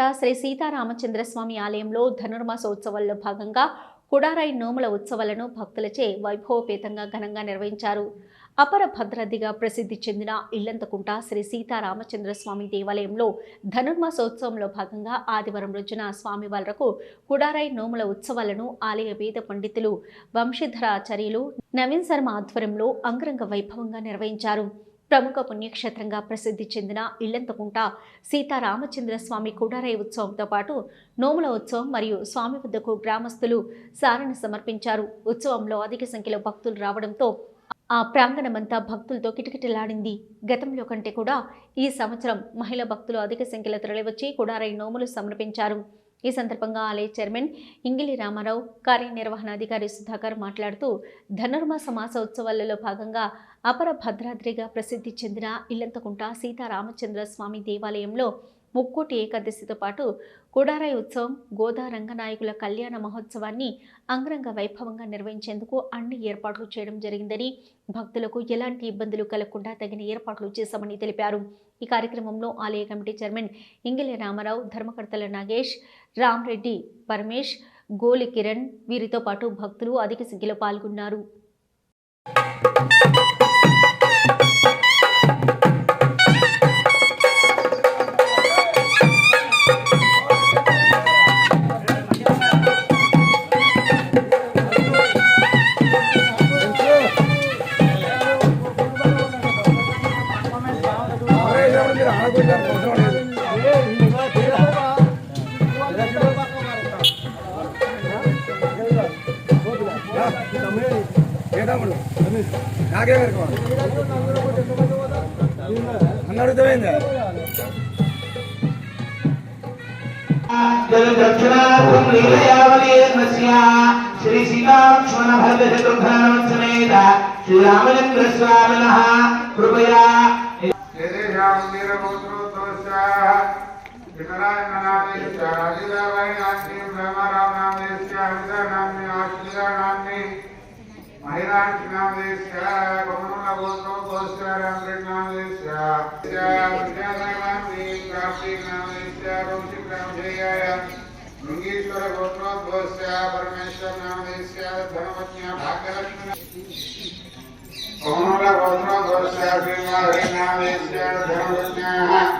ఇల్లంతకుంట శ్రీ సీతారామచంద్రస్వామి ఆలయంలో ధనుర్మాసోత్సవాల్లో భాగంగా కుడారాయి నోముల ఉత్సవాలను భక్తులచే వైభవపేతంగా ఘనంగా నిర్వహించారు. అపర భద్రదిగా ప్రసిద్ధి చెందిన ఇల్లంతకుంట శ్రీ సీతారామచంద్రస్వామి దేవాలయంలో ధనుర్మాసోత్సవంలో భాగంగా ఆదివారం రోజున స్వామివార్లకు కుడారాయి నోముల ఉత్సవాలను ఆలయ వేద పండితులు వంశీధరాచార్యులు నవీన్ శర్మ ఆధ్వర్యంలో అంగరంగ వైభవంగా నిర్వహించారు. ప్రముఖ పుణ్యక్షేత్రంగా ప్రసిద్ధి చెందిన ఇల్లంతకుంట సీతారామచంద్ర స్వామి కుడారాయి ఉత్సవంతో పాటు నోముల ఉత్సవం మరియు స్వామి వద్దకు గ్రామస్తులు సారణ సమర్పించారు. ఉత్సవంలో అధిక సంఖ్యలో భక్తులు రావడంతో ఆ ప్రాంగణమంతా భక్తులతో కిటకిటలాడింది. గతంలో కంటే కూడా ఈ సంవత్సరం మహిళా భక్తులు అధిక సంఖ్యలో తరలివచ్చి కుడారై నోములు సమర్పించారు. ఈ సందర్భంగా ఆలయ చైర్మన్ ఇంగిలి రామారావు కార్యనిర్వహణాధికారి సుధాకర్ మాట్లాడుతూ ధనుర్మాస మాస ఉత్సవాలలో భాగంగా అపర భద్రాద్రిగా ప్రసిద్ధి చెందిన ఇల్లంతకుంట సీతారామచంద్ర స్వామి దేవాలయంలో ముక్కోటి ఏకాదశితో పాటు కుడారాయి ఉత్సవం గోదా రంగనాయకుల కళ్యాణ మహోత్సవాన్ని అంగరంగ వైభవంగా నిర్వహించేందుకు అన్ని ఏర్పాట్లు చేయడం జరిగిందని భక్తులకు ఎలాంటి ఇబ్బందులు కలగకుండా తగిన ఏర్పాట్లు చేశామని తెలిపారు. ఈ కార్యక్రమంలో ఆలయ కమిటీ చైర్మన్ ఇంగిలి రామారావు ధర్మకర్తల నాగేష్ రామ్రెడ్డి పరమేష్ గోలి కిరణ్ వీరితో పాటు భక్తులు అధిక సంఖ్యలో పాల్గొన్నారు. నాకే వరకు అన్న అర్థమైందా దక్షిణార్థం లీలయావలీర్ణస్య శ్రీ సీతాలక్ష్మణ భరత శత్రుఘ్నవత్సమేత శ్రీరామచంద్ర विमलाय नामेश्च राजीदावाय नाम्नि ब्रह्मराव नामेश्च हरिदा नाम्नि आश्लिदा नाम्नि महिरांश नामेश्च भगवन्न गोत्रो गोश्च रामृत नामेश्च विद्यादाय नाम्नि प्राप्ति नामेश्च रोषि ब्रह्मजयाय मंगेश्वर गोत्रो गोश्च परमेश्वर नामेश्च धनवज्ञा भाग्यलक्ष्मी भगवन्न गोत्रो गोश्च श्रीमाहरि नामेश्च धनवज्ञाः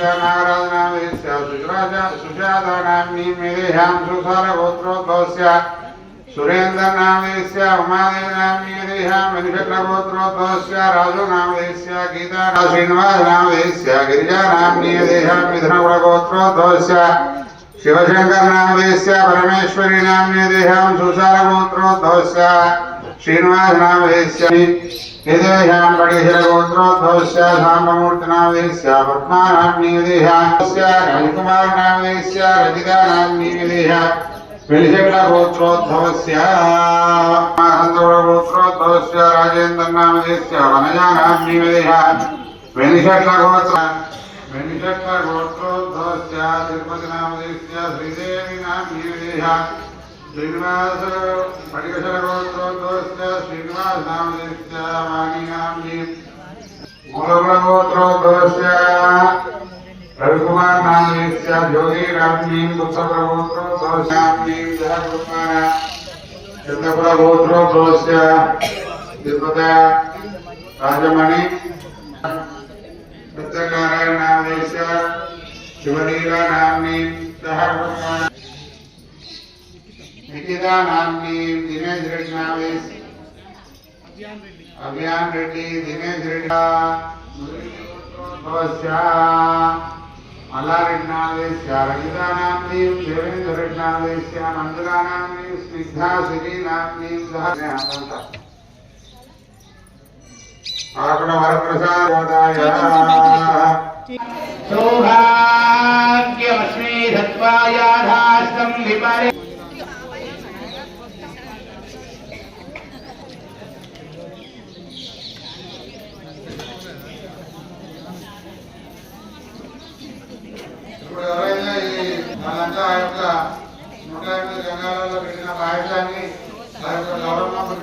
नागराजनाम् यस्य सुजातानाम्नि मेदेहां सुसारगोत्रोद्भवस्य सुरेन्द्रनामदेस्य उमादेवनाम्नि मेदेहां मनिषट्लगोत्रोद्भवस्य राजोनामदेस्य गीताश्रीनिवासनामदेस्य गिरिजानाम्नि मेदेहां मिथुनगुणगोत्रोद्भवस्य शिवशङ्करनामदेस्य परमेश्वरीनाम्नि देहां सुसारगोत्रोद्भवस्य గోత్రోద్భవస్య మహంతోడ గోత్రోద్భవస్య రాజేంద్ర నామదేశ్య వనజా నామ్నీ దేహ వెలిశెట్ల గోత్ర వెంకట తిరుపతి నామదేశ్య శ్రీదేవి నామ్యేహ శ్రీనివాస పడికశర గోత్రోద్భవస్య శ్రీనివాస నామదేశ్య వాణి నామ్ని మూలగుణ గోత్రోద్భవస్య రవికుమార్ నామదేశ్య జ్యోతి నామ్ని పుత్ర గోత్రోద్భవస్యామ్ని జయకుమార చంద్రపుర గోత్రోద్భవస్య निकिता नाम की दिनेश रेड्डी नामे अभियान रेड्डी दिनेश रेड्डी। भवस्या। मल्लारेड्डी नामे रंगितानाम्नीं देवेंद्र रेड्डी नामे नंदितानाम्नीं स्निग्धा सुरी नाम्नीं सह आपन वरप्रसादाय सौभाग्यमस्मे धत्वायाधास्तम् विपरे।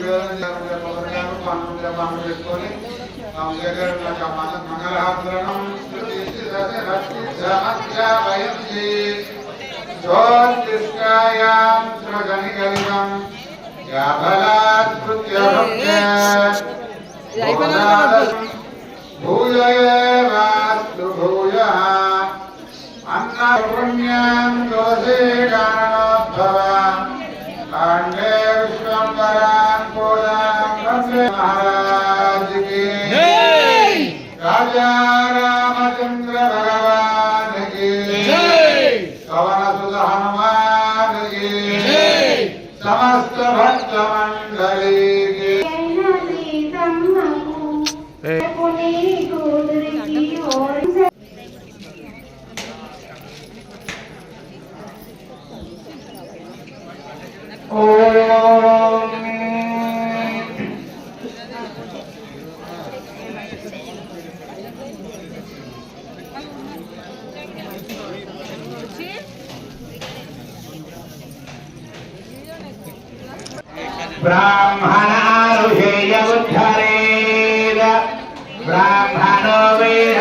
ఉద్యోగం పథకాలు పనులు గ్రహాలు పెట్టుకొని ఆ ఉద్యోగాలు నాకు ఆ మన మంగళహారతులను జ్యోతిష్కాయాంత్రగణిగలితం భూయ అన్న దోషే కారణం రాజా రామచంద్ర భగవానికి పవన సుత హనుమానికి సమస్త భక్త మండలి ब्राह्मणारुहेय उद्धरेद ब्राह्मणो वै